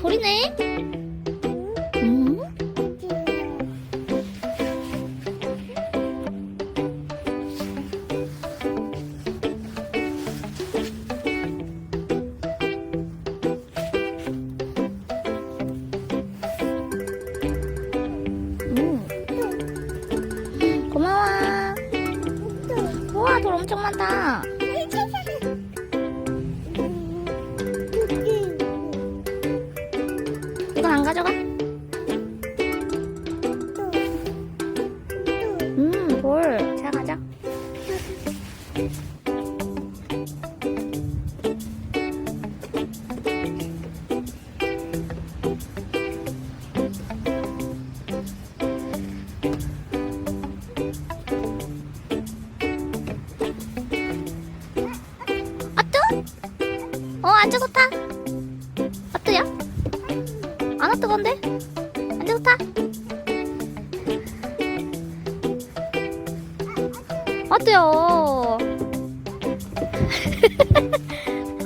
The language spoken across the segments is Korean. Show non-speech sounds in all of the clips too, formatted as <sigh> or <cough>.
돌이네 음? 음. 고마워 우와 돌 엄청 많다 안 가져가? 좋다. 어때요? <laughs>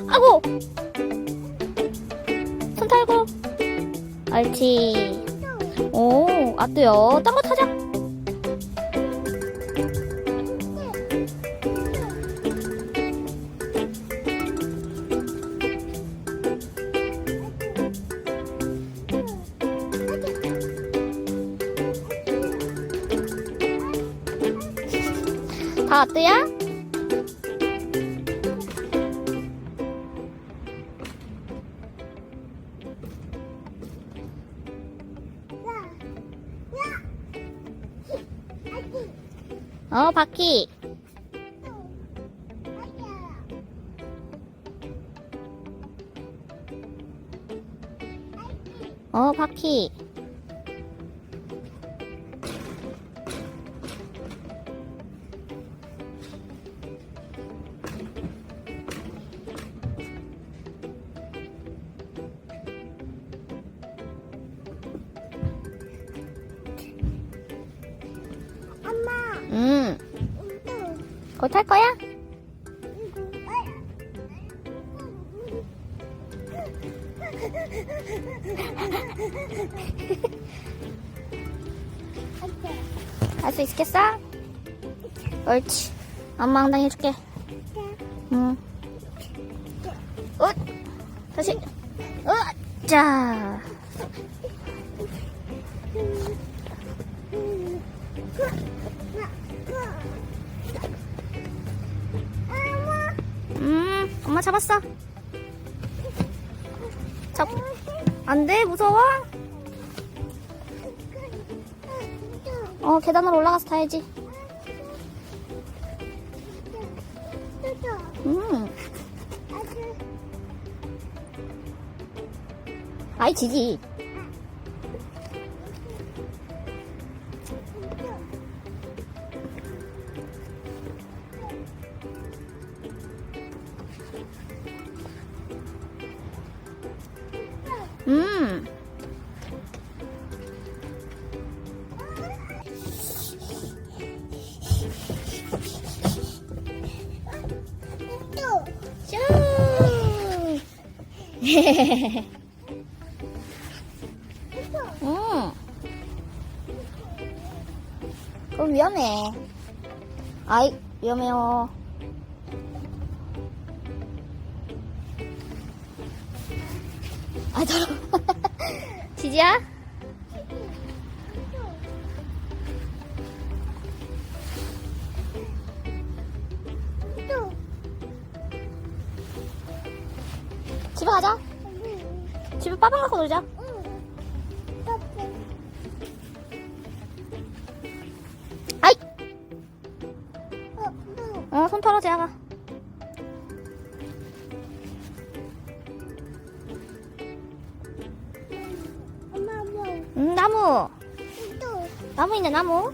아고! 손 털고. 옳지. 오, 아뜨요. 딴 거 타자. 다 아뜨야? 어, 바퀴. 어, 바퀴. 곧탈 거야? 할 수 있겠어? 옳지. 엄마 엉덩이 해줄게. 응. 어, 다시. 어, 자. 음, 엄마 잡았어. 잡. 안 돼, 무서워. 어, 계단으로 올라가서 타야지. 음, 아이, 지지. 음. 쭈. <laughs> 음. 그럼 위험해. 아이, 위험해요. 아, 더러워. <laughs> 지지야? 집에 가자. 집에 빠방 갖고 놀자. 아이! 어, 손 털어, 재아가. 음, 나무. 또, 나무 있네, 나무.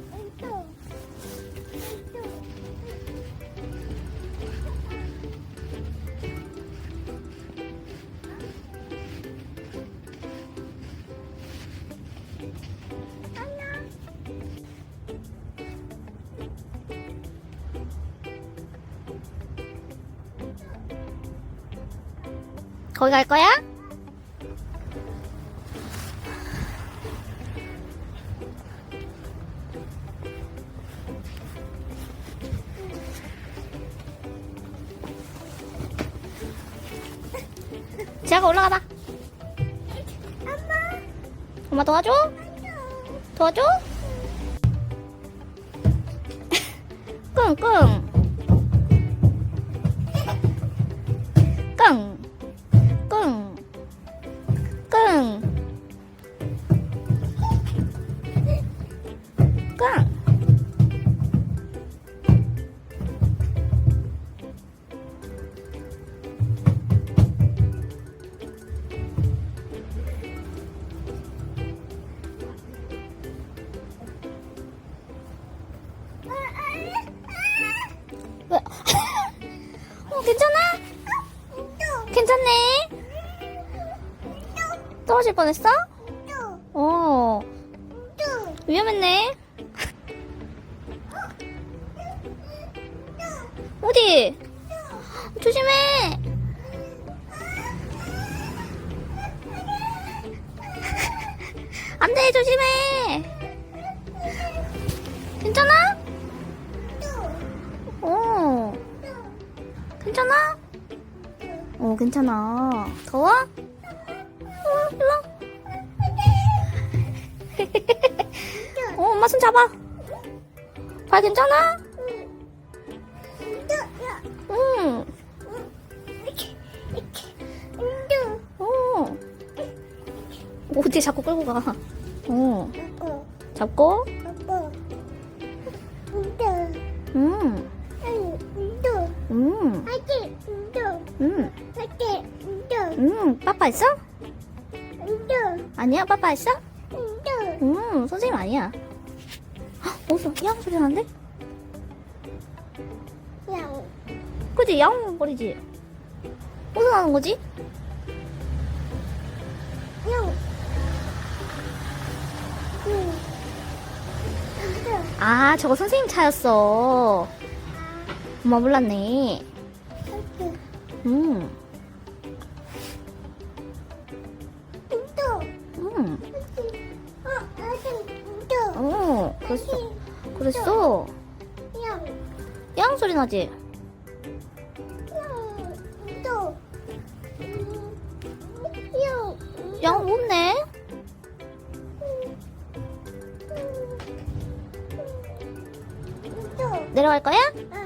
거기 갈 거야? 지아가 올라가 봐. 엄마, 엄마 도와줘? 도와줘? 끙, 끙. 끙. 왜? 어, 괜찮아? 괜찮네. 떨어질 뻔했어? 또, 어, 또. 위험했네. 어디? 조심해. 안 돼, 조심해. 괜찮아? 괜찮아? 어, 괜찮아. 더워? 어, 일로. 어, 엄마 손 잡아. 발 괜찮아? 응. 어. 어디 자꾸 끌고 가. 어. 잡고. 응. 응. 빠빠 있어? 아니야, 빠빠 있어? 응. 선생님 아니야. 헉, 어디서 야옹 소리 나는데? 그지? 야옹 거리지? 어디서 나는 거지? 아, 저거 선생님 차였어. 엄마 몰랐네. 음, 음. 그랬어. 그랬어. 야옹 소리 나지? 야옹 없네? 내려갈 거야? 응.